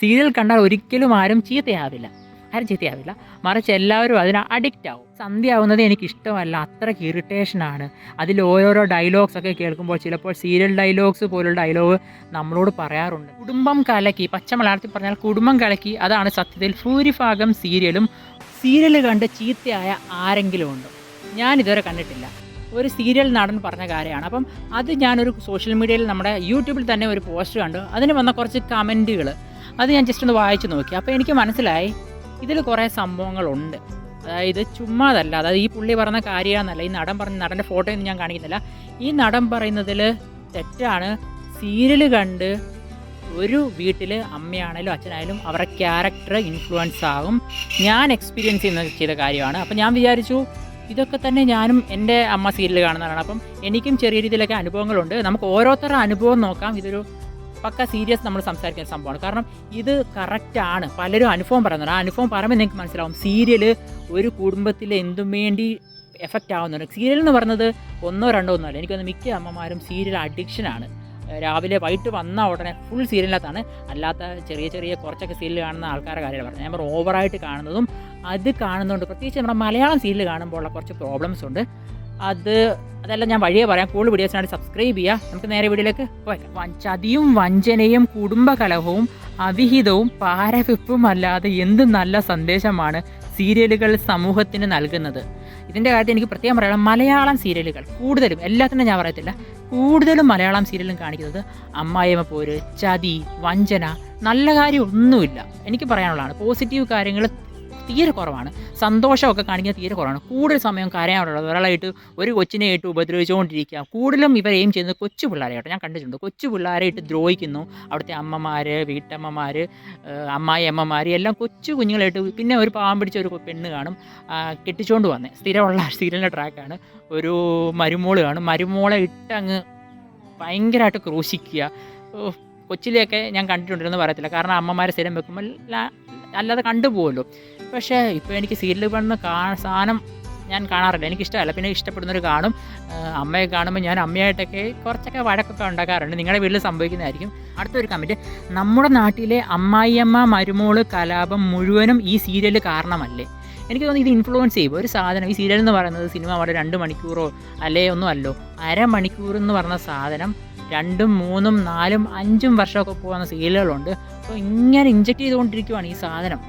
Serial കണ്ടാൽ ഒരിക്കലും ആരും ചീത്തയാവില്ല. ആരും ചീത്തയാവില്ല. മറിച്ച് എല്ലാവരും അതിന് അഡിക്റ്റ് ആവും. സന്ധ്യ ആവുന്നത് എനിക്ക് ഇഷ്ടമല്ല അത്രയ്ക്ക് ഇറിറ്റേഷനാണ് അതിൽ ഓരോരോ ഡയലോഗ്സ് ഒക്കെ കേൾക്കുമ്പോൾ ചിലപ്പോൾ സീരിയൽ ഡയലോഗ്സ് പോലുള്ള ഡയലോഗ് നമ്മളോട് പറയാറുണ്ട്. കുടുംബം കലക്കി പച്ച മലയാളത്തിൽ പറഞ്ഞാൽ കുടുംബം കലക്കി അതാണ് സത്യത്തിൽ ഭൂരിഭാഗം സീരിയലും സീരിയൽ കണ്ട് ചീത്തയായ ആരെങ്കിലും ഉണ്ടോ? ഞാൻ ഇതുവരെ കണ്ടിട്ടില്ല. ഒരു സീരിയൽ നടൻ പറഞ്ഞ കാര്യമാണ്. അപ്പം അത് ഞാനൊരു സോഷ്യൽ മീഡിയയിൽ നമ്മുടെ യൂട്യൂബിൽ തന്നെ ഒരു പോസ്റ്റ് കണ്ടു. അതിന് വന്ന കുറച്ച് കമന്റുകൾ അത് ഞാൻ ജസ്റ്റ് ഒന്ന് വായിച്ചു നോക്കി. അപ്പോൾ എനിക്ക് മനസ്സിലായി ഇതിൽ കുറേ സംഭവങ്ങളുണ്ട്. അതായത് ചുമ്മാതല്ല അതായത് ഈ പുള്ളി പറഞ്ഞ കാര്യമാണെന്നല്ല ഈ നടൻ പറഞ്ഞ നടന്റെ ഫോട്ടോ ഒന്നും ഞാൻ കാണിക്കുന്നില്ല. ഈ നടൻ പറയുന്നതിൽ തെറ്റാണ്. സീരിയൽ കണ്ട് ഒരു വീട്ടിൽ അമ്മയാണേലും അച്ഛനായാലും അവരുടെ ക്യാരക്ടർ ഇൻഫ്ലുവൻസ് ആകും. ഞാൻ എക്സ്പീരിയൻസ് ചെയ്യുന്ന ചെയ്ത കാര്യമാണ്. അപ്പം ഞാൻ വിചാരിച്ചു ഇതൊക്കെ തന്നെ ഞാനും എന്റെ അമ്മ സീരിയൽ കാണുന്നതാണ്. അപ്പം എനിക്കും ചെറിയ രീതിയിലൊക്കെ അനുഭവങ്ങളുണ്ട്. നമുക്ക് ഓരോരുത്തരുടെ അനുഭവം നോക്കാം. ഇതൊരു പക്ക സീരിയസ് നമ്മൾ സംസാരിക്കുന്ന സംഭവമാണ്. കാരണം ഇത് കറക്റ്റാണ് പലരും അനുഭവം പറയുന്നുണ്ട്. ആ അനുഭവം പറയുമ്പോൾ നിങ്ങൾക്ക് മനസ്സിലാവും. സീരിയൽ ഒരു കുടുംബത്തിൽ എന്തും വേണ്ടി എഫക്റ്റ് ആവുന്നുണ്ട്. സീരിയൽ എന്ന് പറയുന്നത് ഒന്നോ രണ്ടോ ഒന്നല്ല എനിക്കൊന്ന് മിക്ക അമ്മമാരും സീരിയൽ അഡിക്ഷനാണ് രാവിലെ വൈകിട്ട് വന്ന ഉടനെ ഫുൾ സീരിയലിനകത്താണ് അല്ലാത്ത ചെറിയ ചെറിയ കുറച്ചൊക്കെ സീരിയൽ കാണുന്ന ആൾക്കാരുടെ കാര്യങ്ങൾ പറഞ്ഞത്. ഞാൻ പറഞ്ഞു ഓവറായിട്ട് കാണുന്നതും അത് കാണുന്നതുകൊണ്ട് പ്രത്യേകിച്ച് നമ്മുടെ മലയാളം സീരിയൽ കാണുമ്പോൾ ഉള്ള കുറച്ച് പ്രോബ്ലംസ് ഉണ്ട്. അത് അതെല്ലാം ഞാൻ വഴിയെ പറയാം. കൂടുതൽ വീഡിയോസിനായിട്ട് സബ്സ്ക്രൈബ് ചെയ്യുക നമുക്ക് നേരെ വീഡിയോയിലേക്ക് പോയേക്കാം ചതിയും വഞ്ചനയും കുടുംബകലഹവും അവിഹിതവും പാരവിപ്പും അല്ലാതെ എന്ത് നല്ല സന്ദേശമാണ് സീരിയലുകൾ സമൂഹത്തിന് നൽകുന്നത്. ഇതിന്റെ കാര്യത്തിൽ എനിക്ക് പ്രത്യേകം പറയണം മലയാളം സീരിയലുകൾ കൂടുതലും എല്ലാത്തിനും ഞാൻ പറയത്തില്ല കൂടുതലും മലയാളം സീരിയലും കാണിക്കുന്നത് അമ്മായിയമ്മ പോര് ചതി വഞ്ചന നല്ല കാര്യം ഒന്നുമില്ല എനിക്ക് പറയാനുള്ളതാണ് പോസിറ്റീവ് കാര്യങ്ങൾ തീരെ കുറവാണ്. സന്തോഷമൊക്കെ കാണിക്കുന്നത് തീരെ കുറവാണ്. കൂടുതൽ സമയം കരയാനുള്ളത്. ഒരാളായിട്ട് ഒരു കൊച്ചിനെ ഇട്ട് ഉപദ്രവിച്ചുകൊണ്ടിരിക്കുക. കൂടുതലും ഇവർ എയിം ചെയ്യുന്നത് കൊച്ചു പിള്ളേരെയായിട്ട് ഞാൻ കണ്ടിട്ടുണ്ട്. കൊച്ചു പിള്ളേരായിട്ട് ദ്രോഹിക്കുന്നു. അവിടുത്തെ അമ്മമാർ വീട്ടമ്മമാർ അമ്മായി അമ്മമാർ എല്ലാം കൊച്ചു കുഞ്ഞുങ്ങളായിട്ട് പിന്നെ ഒരു പാവം പിടിച്ച ഒരു പെണ്ണ് കാണും. കെട്ടിച്ചുകൊണ്ട് വന്നേ. സ്ഥിരമുള്ള സീരിയലിന്റെ ട്രാക്കാണ് ഒരു മരുമോൾ കാണും. മരുമോളെ ഇട്ടങ്ങ് ഭയങ്കരമായിട്ട് ക്രൂശിക്കുക. കൊച്ചിലെയൊക്കെ ഞാൻ കണ്ടിട്ടുണ്ടെന്ന് പറയത്തില്ല. കാരണം അമ്മമാരെ സ്ഥിരം വെക്കുമ്പോൾ അല്ലാതെ കണ്ടുപോകുമല്ലോ പക്ഷേ ഇപ്പോൾ എനിക്ക് സീരിയൽ പണ്ട് കാ സാധനം ഞാൻ കാണാറില്ല. എനിക്കിഷ്ടമല്ല. പിന്നെ ഇഷ്ടപ്പെടുന്നവർ കാണും. അമ്മയെ കാണുമ്പോൾ ഞാൻ അമ്മയായിട്ടൊക്കെ കുറച്ചൊക്കെ വഴക്കൊക്കെ ഉണ്ടാക്കാറുണ്ട്. നിങ്ങളുടെ വീട്ടിൽ സംഭവിക്കുന്നതായിരിക്കും. അടുത്തൊരു കമന്റ് നമ്മുടെ നാട്ടിലെ അമ്മായിയമ്മ മരുമോൾ കലാപം മുഴുവനും ഈ സീരിയൽ കാരണമല്ലേ? എനിക്ക് തോന്നുന്നു ഇത് ഇൻഫ്ലുവൻസ് ചെയ്യും. ഒരു സാധനം ഈ സീരിയൽ എന്ന് പറയുന്നത് സിനിമ അവിടെ രണ്ട് മണിക്കൂറോ അല്ലേ ഒന്നും അല്ലോ. അരമണിക്കൂർ എന്ന് പറഞ്ഞ സാധനം രണ്ടും മൂന്നും നാലും അഞ്ചും വർഷമൊക്കെ പോകുന്ന സീരിയലുകളുണ്ട് അപ്പോൾ ഇങ്ങനെ ഇഞ്ചെക്ട് ചെയ്തുകൊണ്ടിരിക്കുവാണ് ഈ സാധനം.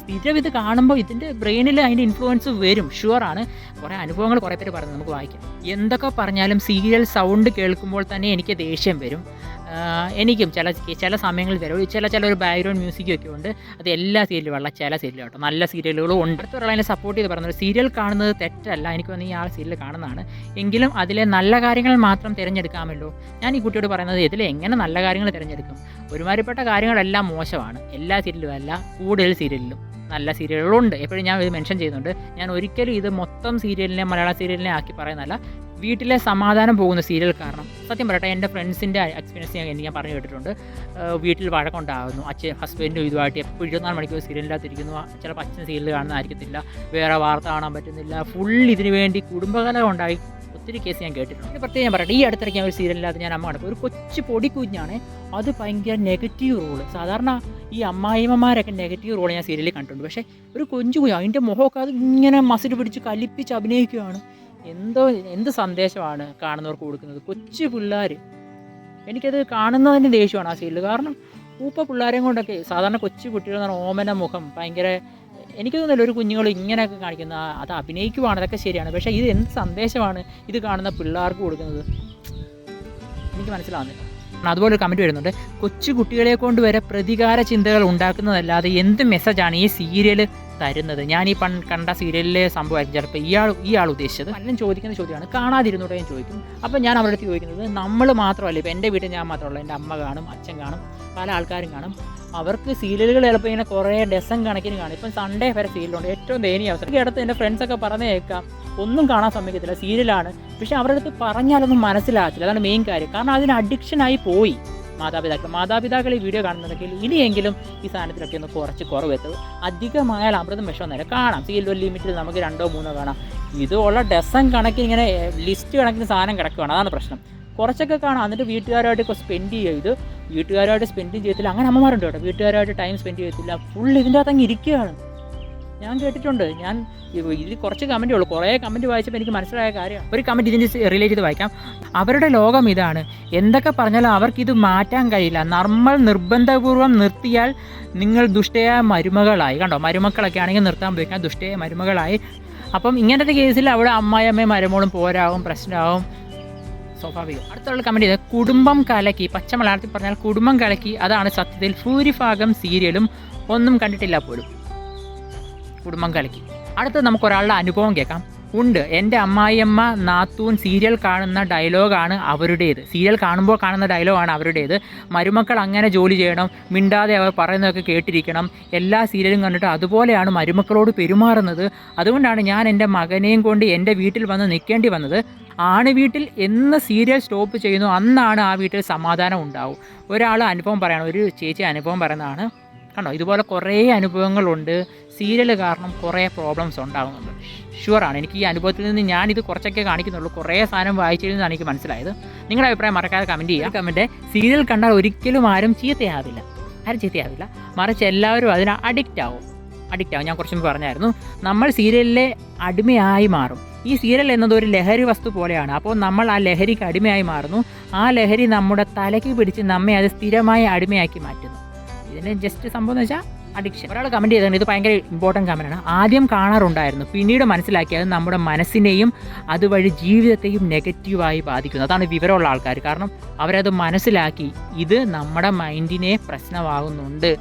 സ്ഥിരം ഇത് കാണുമ്പോൾ ഇതിന്റെ ബ്രെയിനിൽ അതിന്റെ ഇൻഫ്ലുവൻസ് വരും. ഷുവറാണ് കുറേ അനുഭവങ്ങൾ കുറേ പേര് പറഞ്ഞു നമുക്ക് വായിക്കാം. എന്തൊക്കെ പറഞ്ഞാലും സീരിയൽ സൗണ്ട് കേൾക്കുമ്പോൾ തന്നെ എനിക്ക് ദേഷ്യം വരും. എനിക്കും ചില ചില സമയങ്ങളിൽ വരും ചില ചില ഒരു ബാക്ക്ഗ്രൗണ്ട് മ്യൂസിക്കും ഒക്കെ ഉണ്ട്. അത് എല്ലാ സീരിയലും ഉള്ള ചില സീരിയലും കേട്ടോ. നല്ല സീരിയലുകളും ഉണ്ട്. അടുത്തുള്ള അതിനെ സപ്പോർട്ട് ചെയ്ത് പറഞ്ഞത് സീരിയൽ കാണുന്നത് തെറ്റല്ല. എനിക്ക് തോന്നുന്നു ഈ സീരിയൽ കാണുന്നതാണ്. എങ്കിലും അതിലെ നല്ല കാര്യങ്ങൾ മാത്രം തിരഞ്ഞെടുക്കാമല്ലോ. ഞാൻ ഈ കുട്ടിയോട് പറയുന്നത് ഇതിൽ എങ്ങനെ നല്ല കാര്യങ്ങൾ തിരഞ്ഞെടുക്കും? ഒരുമാതിരിപ്പെട്ട കാര്യങ്ങളെല്ലാം മോശമാണ്. എല്ലാ സീരിയലും അല്ല കൂടുതൽ സീരിയലിലും നല്ല സീരിയലുകളുണ്ട് എപ്പോഴും ഞാൻ ഇത് മെൻഷൻ ചെയ്യുന്നുണ്ട്. ഞാൻ ഒരിക്കലും ഇത് മൊത്തം സീരിയലിനെ മലയാള സീരിയലിനെ ആക്കി പറയുന്നതല്ല. വീട്ടിലെ സമാധാനം പോകുന്ന സീരിയൽ കാരണം. സത്യം പറയട്ടെ എന്റെ ഫ്രണ്ട്സിന്റെ എക്സ്പീരിയൻസ് ഞാൻ ഞാൻ പറഞ്ഞു കേട്ടിട്ടുണ്ട്. വീട്ടിൽ വഴക്കുണ്ടാകുന്നു. അച്ഛൻ ഹസ്ബൻഡും ഇതുമായിട്ട് എപ്പോഴും ഇരുപത്തിനാല് മണിക്കൂർ സീരിയലിനകത്തിരിക്കുന്നു ചിലപ്പോൾ അച്ഛൻ സീരിയൽ കാണുന്നതായിരിക്കത്തില്ല. വേറെ വാർത്ത കാണാൻ പറ്റുന്നില്ല. ഫുൾ ഇതിനു വേണ്ടി കുടുംബകലം ഉണ്ടായി. ഒത്തിരി കേസ് ഞാൻ കേട്ടിട്ടുണ്ട്. പ്രത്യേകം ഞാൻ പറയട്ടെ ഈ അടുത്തിടയ്ക്ക് ഞാൻ ഒരു സീരിയലിനകത്ത് ഞാൻ അമ്മ കണ്ടപ്പോൾ ഒരു കൊച്ചു പൊടി കുഞ്ഞാണ് അത് ഭയങ്കര നെഗറ്റീവ് റോൾ സാധാരണ ഈ അമ്മായിമ്മമാരൊക്കെ നെഗറ്റീവ് റോൾ ഞാൻ സീരിയലിൽ കണ്ടിട്ടുണ്ട്. പക്ഷേ ഒരു കൊഞ്ചു കുഞ്ഞു അതിന്റെ മുഖമൊക്കെ അത് ഇങ്ങനെ മസിൽ പിടിച്ച് കലിപ്പിച്ച് അഭിനയിക്കുകയാണ്. എന്തോ എന്ത് സന്ദേശമാണ് കാണുന്നവർക്ക് കൊടുക്കുന്നത്? കൊച്ചു പിള്ളേർ എനിക്കത് കാണുന്നതിന് ദേഷ്യമാണ് ആ സീരിയൽ കാരണം ഊപ്പ പിള്ളേരെയും കൊണ്ടൊക്കെ സാധാരണ കൊച്ചു കുട്ടികൾ എന്ന് പറഞ്ഞാൽ ഓമന മുഖം ഭയങ്കര എനിക്ക് തോന്നുന്നില്ല ഒരു കുഞ്ഞുങ്ങൾ ഇങ്ങനെയൊക്കെ കാണിക്കുന്ന അത് അഭിനയിക്കുവാണ് അതൊക്കെ ശരിയാണ്. പക്ഷേ ഇത് എന്ത് സന്ദേശമാണ് ഇത് കാണുന്ന പിള്ളേർക്ക് കൊടുക്കുന്നത്? എനിക്ക് മനസ്സിലാവുന്നില്ല. അതുപോലെ ഒരു കമന്റ് വരുന്നുണ്ട്. കൊച്ചു കുട്ടികളെ കൊണ്ട് വരെ പ്രതികാര ചിന്തകൾ ഉണ്ടാക്കുന്നതല്ലാതെ എന്ത് മെസ്സേജാണ് ഈ സീരിയൽ തരുന്നത്. ഞാൻ ഈ പണ്ട് കണ്ട സീരിയലിലെ സംഭവമായിരിക്കും ചിലപ്പോൾ ഇയാൾ ഇയാൾ ഉദ്ദേശിച്ചത്. പലരും ചോദിക്കുന്ന ചോദ്യമാണ്. കാണാതിരുന്നോടെ ഞാൻ ചോദിക്കും. അപ്പോൾ ഞാൻ അവരുടെ അടുത്ത് ചോദിക്കുന്നത് നമ്മൾ മാത്രമല്ല ഇപ്പോൾ എന്റെ വീട്ടിൽ ഞാൻ മാത്രമല്ല എന്റെ അമ്മ കാണും അച്ഛൻ കാണും പല ആൾക്കാരും കാണും. അവർക്ക് സീരിയലുകൾ ചിലപ്പോൾ ഇങ്ങനെ കുറേ ഡസൻ കണക്കിന് കാണും. ഇപ്പം സൺഡേ വരെ സീരിയലുണ്ട് ഏറ്റവും ദയനീയ അവസരം അടുത്ത് എന്റെ ഫ്രണ്ട്സൊക്കെ പറഞ്ഞു കേൾക്കാം. ഒന്നും കാണാൻ സമ്മതിക്കത്തില്ല. സീരിയലാണ്. പക്ഷേ അവരുടെ അടുത്ത് പറഞ്ഞാലൊന്നും മനസ്സിലാകത്തില്ല. അതാണ് മെയിൻ കാര്യം. കാരണം അതിന് അഡിക്ഷനായി പോയി. മാതാപിതാക്കൾ മാതാപിതാക്കൾ ഈ വീഡിയോ കാണുന്നുണ്ടെങ്കിൽ ഇനിയെങ്കിലും ഈ സാധനത്തിലൊക്കെ ഒന്ന് കുറച്ച് കുറവെത്തും. അധികമായാൽ അമൃതം വിഷം നേരെ കാണാം. സീരിയൽ ലിമിറ്റിൽ നമുക്ക് രണ്ടോ മൂന്നോ കാണാം. ഇത് ഉള്ള ഡസൻ കണക്കിന് ഇങ്ങനെ ലിസ്റ്റ് കണക്കിന് സാധനം കിടക്കുകയാണ് അതാണ് പ്രശ്നം. കുറച്ചൊക്കെ കാണാം. എന്നിട്ട് വീട്ടുകാരായിട്ട് സ്പെൻഡ് ചെയ്യുക. ഇത് സ്പെൻഡും സ്പെൻഡ് ചെയ്യത്തില്ല. അങ്ങനെ അമ്മമാരുണ്ട് കേട്ടോ. വീട്ടുകാരുമായിട്ട് ടൈം സ്പെൻഡ് ചെയ്യത്തില്ല. ഫുൾ ഇതിന്റെ അകത്ത് അങ്ങ് ഇരിക്കുകയാണ്. ഞാൻ കേട്ടിട്ടുണ്ട്. ഞാൻ ഇത് ഇതിൽ കുറച്ച് കമന്റേ ഉള്ളൂ. കുറേ കമന്റ് വായിച്ചപ്പോൾ എനിക്ക് മനസ്സിലായ കാര്യം ഒരു കമന്റ് ഇതിന്റെ റിലേറ്റ് ചെയ്ത് വായിക്കാം. അവരുടെ ലോകം ഇതാണ്. എന്തൊക്കെ പറഞ്ഞാലും അവർക്കിത് മാറ്റാൻ കഴിയില്ല. നമ്മൾ നിർബന്ധപൂർവം നിർത്തിയാൽ നിങ്ങൾ ദുഷ്ടയായ മരുമകളായി. കണ്ടോ? മരുമക്കളൊക്കെ ആണെങ്കിൽ നിർത്താൻ പോയിക്കാം ദുഷ്ടയായ മരുമകളായി. അപ്പം ഇങ്ങനത്തെ കേസിൽ അവിടെ അമ്മായിയമ്മയും മരുമോളും പോരാവും പ്രശ്നമാവും. സ്വാഭാവികം. അടുത്തുള്ള കമന്റ് ചെയ്ത് കുടുംബം കലക്കി പച്ച മലയാളത്തിൽ പറഞ്ഞാൽ കുടുംബം കലക്കി അതാണ് സത്യത്തിൽ ഭൂരിഭാഗം സീരിയലും ഒന്നും കണ്ടിട്ടില്ല പോലും. കുടുംബം കളിക്കും. അടുത്ത് നമുക്ക് ഒരാളുടെ അനുഭവം കേൾക്കാം. ഉണ്ട്. എന്റെ അമ്മായിയമ്മ നാത്തൂൻ സീരിയൽ കാണുന്ന ഡയലോഗാണ് അവരുടേത്. സീരിയൽ കാണുമ്പോൾ കാണുന്ന ഡയലോഗാണ് അവരുടേത്. മരുമക്കൾ അങ്ങനെ ജോലി ചെയ്യണം. മിണ്ടാതെ അവർ പറയുന്നതൊക്കെ കേട്ടിരിക്കണം. എല്ലാ സീരിയലും കണ്ടിട്ട് അതുപോലെയാണ് മരുമക്കളോട് പെരുമാറുന്നത്. അതുകൊണ്ടാണ് ഞാൻ എന്റെ മകനെയും കൊണ്ട് എന്റെ വീട്ടിൽ വന്ന് നിൽക്കേണ്ടി വന്നത്. ആണ് വീട്ടിൽ എന്ന് സീരിയൽ സ്റ്റോപ്പ് ചെയ്യുന്നു. അന്നാണ് ആ വീട്ടിൽ സമാധാനം ഉണ്ടാവും. ഒരാൾ അനുഭവം പറയണം. ഒരു ചേച്ചി അനുഭവം പറയുന്നതാണ്. കണ്ടോ? ഇതുപോലെ കുറേ അനുഭവങ്ങളുണ്ട്. സീരിയൽ കാരണം കുറേ പ്രോബ്ലംസ് ഉണ്ടാകുന്നുണ്ട് ഷുവറാണ് എനിക്ക് ഈ അനുഭവത്തിൽ നിന്ന് ഞാനിത് കുറച്ചൊക്കെ കാണിക്കുന്നുള്ളൂ. കുറേ സാധനം വായിച്ചിരുന്നതാണ് എനിക്ക് മനസ്സിലായത്. നിങ്ങളുടെ അഭിപ്രായം മറക്കാതെ കമന്റ് ചെയ്യുക. കമന്റ് സീരിയൽ കണ്ടാൽ ഒരിക്കലും ആരും ചീത്തയാവില്ല. ആരും ചീത്തയാവില്ല. മറിച്ച് എല്ലാവരും അതിന് അഡിക്റ്റ് ആവും. അഡിക്റ്റ് ആവും. ഞാൻ കുറച്ച് മുമ്പ് പറഞ്ഞായിരുന്നു. നമ്മൾ സീരിയലിലെ അടിമയായി മാറും. ഈ സീരിയൽ എന്നത് ഒരു ലഹരി വസ്തു പോലെയാണ്. അപ്പോൾ നമ്മൾ ആ ലഹരിക്ക് അടിമയായി മാറുന്നു. ആ ലഹരി നമ്മുടെ തലയ്ക്ക് പിടിച്ച് നമ്മെ അത് സ്ഥിരമായി അടിമയാക്കി മാറ്റുന്നു. ഇതിന് ജസ്റ്റ് സംഭവം എന്ന് വെച്ചാൽ അഡിക്ഷൻ ഒരാൾ കമന്റ് ചെയ്തിട്ടുണ്ട് ഇത് ഭയങ്കര ഇമ്പോർട്ടന്റ് കമന്റാണ് ആദ്യം കാണാറുണ്ടായിരുന്നു പിന്നീട് മനസ്സിലാക്കിയത് നമ്മുടെ മനസ്സിനെയും അതുവഴി ജീവിതത്തെയും നെഗറ്റീവായി ബാധിക്കുന്നു. അതാണ് വിവരമുള്ള ആൾക്കാർ. കാരണം അവരത് മനസ്സിലാക്കി ഇത് നമ്മുടെ മൈൻഡിനെ പ്രശ്നമാകുന്നുണ്ട്.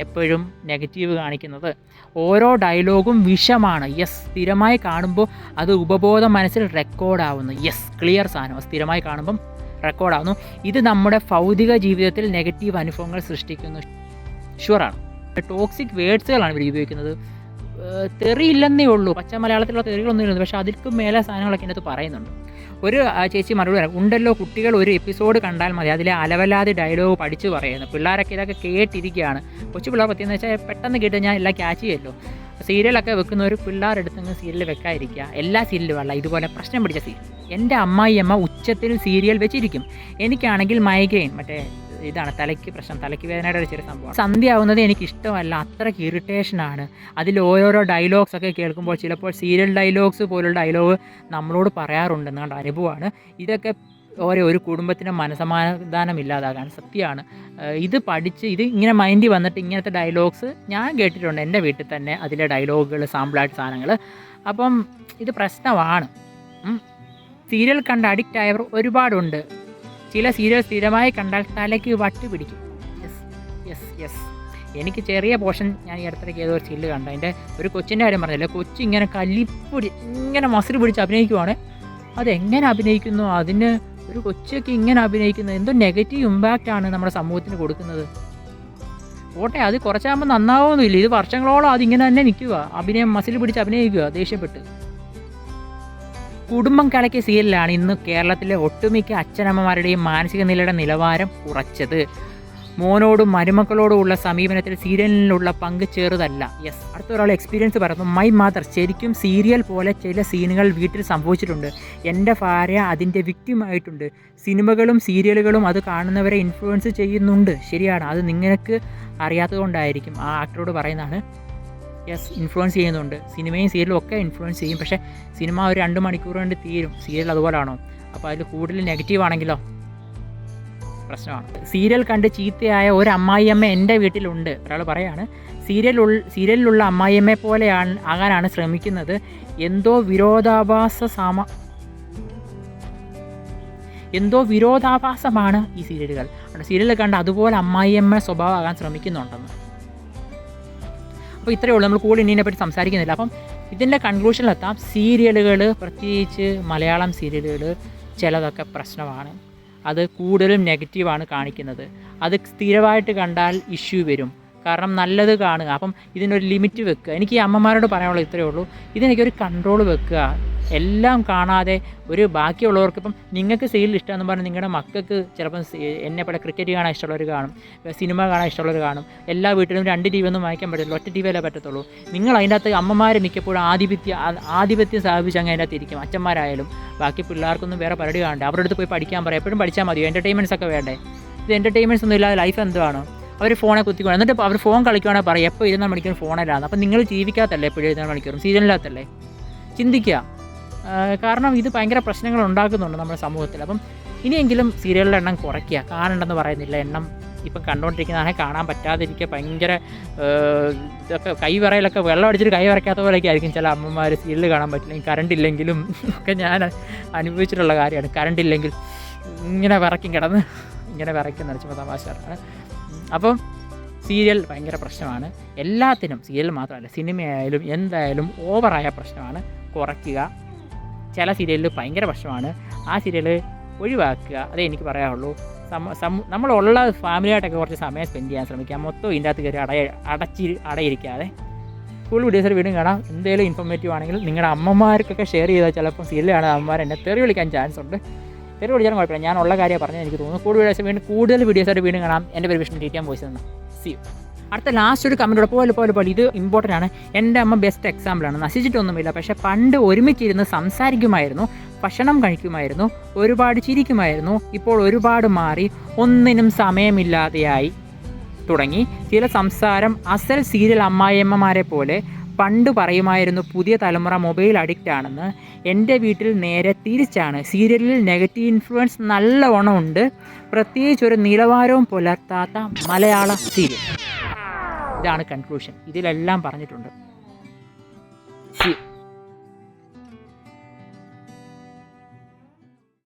എപ്പോഴും നെഗറ്റീവ് കാണിക്കുന്നത്. ഓരോ ഡയലോഗും വിഷമാണ്. യെസ് സ്ഥിരമായി കാണുമ്പോൾ അത് ഉപബോധ മനസ്സിൽ റെക്കോർഡാവുന്നു യെസ് ക്ലിയർ സാധനം. സ്ഥിരമായി കാണുമ്പം റെക്കോർഡാവുന്നു ഇത് നമ്മുടെ ഭൗതിക ജീവിതത്തിൽ നെഗറ്റീവ് അനുഭവങ്ങൾ സൃഷ്ടിക്കുന്നു. ഷുവറാണ് ടോക്സിക് വേഡ്സുകളാണ് ഇവർ ഉപയോഗിക്കുന്നത്. തെറിയില്ലെന്നേ ഉള്ളൂ. പച്ച മലയാളത്തിലുള്ള തെറികളൊന്നും ഇല്ലെന്ന്. പക്ഷേ അതിൽക്കും മേലെ സാധനങ്ങളൊക്കെ ഇതിനകത്ത് പറയുന്നുണ്ട്. ഒരു ചേച്ചി മറുപടി പറയാം. ഉണ്ടല്ലോ കുട്ടികൾ ഒരു എപ്പിസോഡ് കണ്ടാൽ മതി. അതിലെ അലവലാതി ഡയലോഗ് പഠിച്ചു പറയുന്നു. പിള്ളേരൊക്കെ ഇതൊക്കെ കേട്ടിരിക്കുകയാണ്. കൊച്ചു പിള്ളേർ പറ്റിയെന്ന് വെച്ചാൽ പെട്ടെന്ന് കേട്ട് ഞാൻ എല്ലാം ക്യാച്ച് ചെയ്യല്ലോ. സീരിയലൊക്കെ വെക്കുന്ന വെക്കുന്നവർ പിള്ളേരെടുത്തങ്ങ് സീരിയൽ വെക്കാതിരിക്കുക. എല്ലാ സീരിയലും അല്ല ഇതുപോലെ പ്രശ്നം പിടിച്ച സീരിയൽ. എന്റെ അമ്മായിയമ്മ ഉച്ചത്തിൽ സീരിയൽ വെച്ചിരിക്കും. എനിക്കാണെങ്കിൽ മൈഗ്രെയിൻ മറ്റേ ഇതാണ് തലയ്ക്ക് പ്രശ്നം തലയ്ക്ക് വേദനയുടെ ഒരു ചെറിയ സംഭവം സന്ധ്യ ആവുന്നത് എനിക്ക് ഇഷ്ടമല്ല അത്രയ്ക്ക് ഇറിറ്റേഷനാണ്. അതിൽ ഓരോരോ ഡയലോഗ്സ് ഒക്കെ കേൾക്കുമ്പോൾ ചിലപ്പോൾ സീരിയൽ ഡയലോഗ്സ് പോലുള്ള ഡയലോഗ് നമ്മളോട് പറയാറുണ്ടെന്ന് കണ്ട അനുഭവമാണ്. ഇതൊക്കെ ഓരോ ഒരു കുടുംബത്തിന്റെ മനസമാധാനം ഇല്ലാതാകാൻ സത്യമാണ്. ഇത് പഠിച്ച് ഇത് ഇങ്ങനെ മൈൻഡിൽ വന്നിട്ട് ഇങ്ങനത്തെ ഡയലോഗ്സ് ഞാൻ കേട്ടിട്ടുണ്ട് എന്റെ വീട്ടിൽ തന്നെ അതിലെ ഡയലോഗുകൾ സാമ്പിളായിട്ട് സാധനങ്ങൾ. അപ്പം ഇത് പ്രശ്നമാണ്. സീരിയൽ കണ്ട് അഡിക്റ്റ് ആയവർ ഒരുപാടുണ്ട്. ചില സീരിയൽ സ്ഥിരമായി കണ്ടാൽ തലയ്ക്ക് വട്ട് പിടിക്കും. യെസ് യെസ് യെസ് എനിക്ക് ചെറിയ പോർഷൻ ഞാൻ ഈ അടുത്തിടയ്ക്ക് ഏതോ ഒരു ചില്ല് കണ്ട. അതിന്റെ ഒരു കൊച്ചിന്റെ കാര്യം പറഞ്ഞില്ല? കൊച്ചിങ്ങനെ കല്ലിപ്പൊടി ഇങ്ങനെ മസിൽ പിടിച്ച് അഭിനയിക്കുവാണ്. അതെങ്ങനെ അഭിനയിക്കുന്നു? അതിന് ഒരു കൊച്ചൊക്കെ ഇങ്ങനെ അഭിനയിക്കുന്നത് എന്തോ നെഗറ്റീവ് ഇമ്പാക്റ്റ് ആണ് നമ്മുടെ സമൂഹത്തിന് കൊടുക്കുന്നത്. ഓട്ടെ അത് കുറച്ചാകുമ്പോൾ നന്നാവുമെന്നില്ല ഇത് വർഷങ്ങളോളം അതിങ്ങനെ തന്നെ നിൽക്കുക. അഭിനയം മസിൽ പിടിച്ച് അഭിനയിക്കുക ദേഷ്യപ്പെട്ട്. കുടുംബം കലക്കിയ സീരിയലാണ് ഇന്ന് കേരളത്തിലെ ഒട്ടുമിക്ക അച്ഛനമ്മമാരുടെയും മാനസിക നിലയുടെ നിലവാരം കുറച്ചത് മോനോടും മരുമക്കളോടും ഉള്ള സമീപനത്തിൽ സീരിയലിനുള്ള പങ്ക് ചെറുതല്ല. യെസ് അടുത്ത ഒരാൾ എക്സ്പീരിയൻസ് പറയുന്നു. മൈ മാതർ ശരിക്കും സീരിയൽ പോലെ ചില സീനുകൾ വീട്ടിൽ സംഭവിച്ചിട്ടുണ്ട്. എന്റെ ഭാര്യ അതിന്റെ വിക്റ്റിമായിട്ടുണ്ട് സിനിമകളും സീരിയലുകളും അത് കാണുന്നവരെ ഇൻഫ്ലുവൻസ് ചെയ്യുന്നുണ്ട്. ശരിയാണ്. അത് നിങ്ങൾക്ക് അറിയാത്തതുകൊണ്ടായിരിക്കും. ആ ആക്ടറോട് പറയുന്നതാണ്. യെസ് ഇൻഫ്ലുവൻസ് ചെയ്യുന്നുണ്ട്. സിനിമയും സീരിയലും ഒക്കെ ഇൻഫ്ലുവൻസ് ചെയ്യും. പക്ഷേ സിനിമ ഒരു രണ്ട് മണിക്കൂർ കൊണ്ട് തീരും. സീരിയൽ അതുപോലാണോ? അപ്പോൾ അതിൽ കൂടുതൽ നെഗറ്റീവ് ആണെങ്കിലോ? പ്രശ്നമാണ്. സീരിയൽ കണ്ട് ചീത്തയായ ഒരു അമ്മായിയമ്മ എന്റെ വീട്ടിലുണ്ട് ഒരാൾ പറയാണ്. സീരിയൽ സീരിയലിലുള്ള അമ്മായിയമ്മയെ പോലെയാണ് ആകാനാണ് ശ്രമിക്കുന്നത്. എന്തോ വിരോധാഭാസ സാമ എന്തോ വിരോധാഭാസമാണ് ഈ സീരിയലുകൾ. സീരിയൽ കണ്ട് അതുപോലെ അമ്മായിയമ്മ സ്വഭാവം ആകാൻ ശ്രമിക്കുന്നുണ്ടെന്ന്. അപ്പോൾ ഇത്രയേ ഉള്ളൂ. നമ്മൾ കൂടുതൽ ഇനിയെ പറ്റി സംസാരിക്കുന്നില്ല. അപ്പം ഇതിന്റെ കൺക്ലൂഷനിലെത്താം സീരിയലുകൾ പ്രത്യേകിച്ച് മലയാളം സീരിയലുകൾ ചിലതൊക്കെ പ്രശ്നമാണ്. അത് കൂടുതലും നെഗറ്റീവാണ് കാണിക്കുന്നത്. അത് സ്ഥിരമായിട്ട് കണ്ടാൽ ഇഷ്യൂ വരും. കാരണം നല്ലത് കാണുക. അപ്പം ഇതിനൊരു ലിമിറ്റ് വെക്കുക. എനിക്ക് ഈ അമ്മമാരോട് പറയാനുള്ള ഇത്രയേ ഉള്ളൂ. ഇതിനൊരു കൺട്രോൾ വെക്കുക. എല്ലാം കാണാതെ ഒരു ബാക്കിയുള്ളവർക്ക് ഇപ്പം നിങ്ങൾക്ക് സീരിയൽ ഇഷ്ടമെന്ന് പറഞ്ഞാൽ നിങ്ങളുടെ മക്കൾക്ക് ചിലപ്പം എന്നെ പോലെ ക്രിക്കറ്റ് കാണാൻ ഇഷ്ടമുള്ളവർ കാണും. സിനിമ കാണാൻ ഇഷ്ടമുള്ളവർ കാണും. എല്ലാ വീട്ടിലും രണ്ട് ടി വി ഒന്നും വായിക്കാൻ പറ്റില്ല ഒറ്റ ടി വിയല്ലേ പറ്റത്തുള്ളൂ. നിങ്ങൾ അതിന്റെ അകത്ത് അമ്മമാർ മിക്കപ്പോഴും ആധിപത്യം ആധിപത്യം സ്ഥാപിച്ച് അങ്ങ് അതിന്റെ അകത്ത് ഇരിക്കും. അച്ഛന്മാരായാലും. ബാക്കി പിള്ളേർക്കൊന്നും വേറെ പരിപാടി കാണണ്ടേ. അവരുടെ അടുത്ത് പോയി പഠിക്കാൻ പറയാം. എപ്പോഴും പഠിച്ചാൽ മതി എന്റർടൈൻമെന്റ്സ് ഒക്കെ വേണ്ടേ? ഇത് എന്റർടൈൻമെന്റ്സ് ഒന്നും ഇല്ലാതെ ലൈഫ് എന്തുവാണ്? അവർ ഫോണെ കുത്തിക്കണം എന്നിട്ട് അവർ ഫോൺ കളിക്കുവാണെങ്കിൽ പറയും എപ്പോൾ ഇരുന്നാൽ മണിക്കൂർ ഫോണിലാണ് അപ്പം നിങ്ങൾ ജീവിക്കാത്തല്ലേ എപ്പോഴും ഇരുന്നാൽ മണിക്കൂറും സീരിയലിനകത്തല്ലേ? ചിന്തിക്കുക കാരണം ഇത് ഭയങ്കര പ്രശ്നങ്ങൾ ഉണ്ടാക്കുന്നുണ്ട് നമ്മുടെ സമൂഹത്തിൽ. അപ്പം ഇനിയെങ്കിലും സീരിയലിന്റെ എണ്ണം കുറയ്ക്കുക കാണണ്ടെന്ന് പറയുന്നില്ല എണ്ണം. ഇപ്പം കണ്ടുകൊണ്ടിരിക്കുന്നതാണെങ്കിൽ കാണാൻ പറ്റാതിരിക്കുക ഭയങ്കര ഇതൊക്കെ കൈ വിറയിലൊക്കെ വെള്ളം അടിച്ചിട്ട് കൈ വരയ്ക്കാത്ത പോലെയൊക്കെ ആയിരിക്കും ചില അമ്മമാർ സീരിയൽ കാണാൻ പറ്റില്ലെങ്കിൽ. കറണ്ട് ഇല്ലെങ്കിലും ഒക്കെ ഞാൻ അനുഭവിച്ചിട്ടുള്ള കാര്യമാണ്. കറണ്ട് ഇല്ലെങ്കിൽ ഇങ്ങനെ വിറയ്ക്കും കിടന്ന് ഇങ്ങനെ വിറയ്ക്കും നിറച്ചപ്പോൾ തമാശ. അപ്പം സീരിയൽ ഭയങ്കര പ്രശ്നമാണ്. എല്ലാത്തിനും സീരിയൽ മാത്രമല്ല സിനിമയായാലും എന്തായാലും ഓവറായ പ്രശ്നമാണ്. കുറയ്ക്കുക. ചില സീരിയലിൽ ഭയങ്കര പ്രശ്നമാണ്. ആ സീരിയൽ ഒഴിവാക്കുക. അതേ എനിക്ക് പറയാനുള്ളൂ. നമ്മളുള്ള ഫാമിലിയായിട്ടൊക്കെ കുറച്ച് സമയം സ്പെൻഡ് ചെയ്യാൻ ശ്രമിക്കുക. മൊത്തം ഇതിന്റെ അകത്ത് കയറി അടയ അടച്ചി അടയിരിക്കാതെ. ഫുൾ വീഡിയോസിൽ വീണ്ടും കാണാം. എന്തെങ്കിലും ഇൻഫോർമേറ്റീവ് ആണെങ്കിൽ നിങ്ങളുടെ അമ്മമാർക്കൊക്കെ ഷെയർ ചെയ്താൽ ചിലപ്പോൾ സീരിയലാണ് അമ്മമാർ എന്നെ തെറി വിളിക്കാൻ ചാൻസ് ഉണ്ട്. തെറി വിളിച്ചാലും കുഴപ്പമില്ല. ഞാൻ ഉള്ള കാര്യം പറഞ്ഞാൽ എനിക്ക് തോന്നുന്നു കൂടുതൽ വീഡിയോസ് വീണ്ടും കൂടുതൽ വീഡിയോസായിട്ട് വീണ്ടും കാണാം. എന്റെ പേര് വിഷ്ണു ടീറ്റാൻ വോയിസ് എന്ന് സി അടുത്ത ലാസ്റ്റ് ഒരു കമന്റ് പോലെ പോലെ പോലെ. ഇത് ഇമ്പോർട്ടന്റ് ആണ്. എന്റെ അമ്മ ബെസ്റ്റ് എക്സാമ്പിളാണ് നശിച്ചിട്ടൊന്നുമില്ല. പക്ഷേ പണ്ട് ഒരുമിച്ചിരുന്ന് സംസാരിക്കുമായിരുന്നു. ഭക്ഷണം കഴിക്കുമായിരുന്നു. ഒരുപാട് ചിരിക്കുമായിരുന്നു. ഇപ്പോൾ ഒരുപാട് മാറി. ഒന്നിനും സമയമില്ലാതെയായി തുടങ്ങി. ചില സംസാരം അസൽ സീരിയൽ അമ്മായിയമ്മമാരെ പോലെ പണ്ട് പറയുമായിരുന്നു പുതിയ തലമുറ മൊബൈൽ അഡിക്റ്റ് ആണെന്ന്. എന്റെ വീട്ടിൽ നേരെ തിരിച്ചാണ്. സീരിയലിൽ നെഗറ്റീവ് ഇൻഫ്ലുവൻസ് നല്ലവണ്ണം ഉണ്ട് പ്രത്യേകിച്ച് ഒരു നിലവാരവും പുലർത്താത്ത മലയാള സീരിയൽ. ഇതാണ് കൺക്ലൂഷൻ ഇതിലെല്ലാം പറഞ്ഞിട്ടുണ്ട്.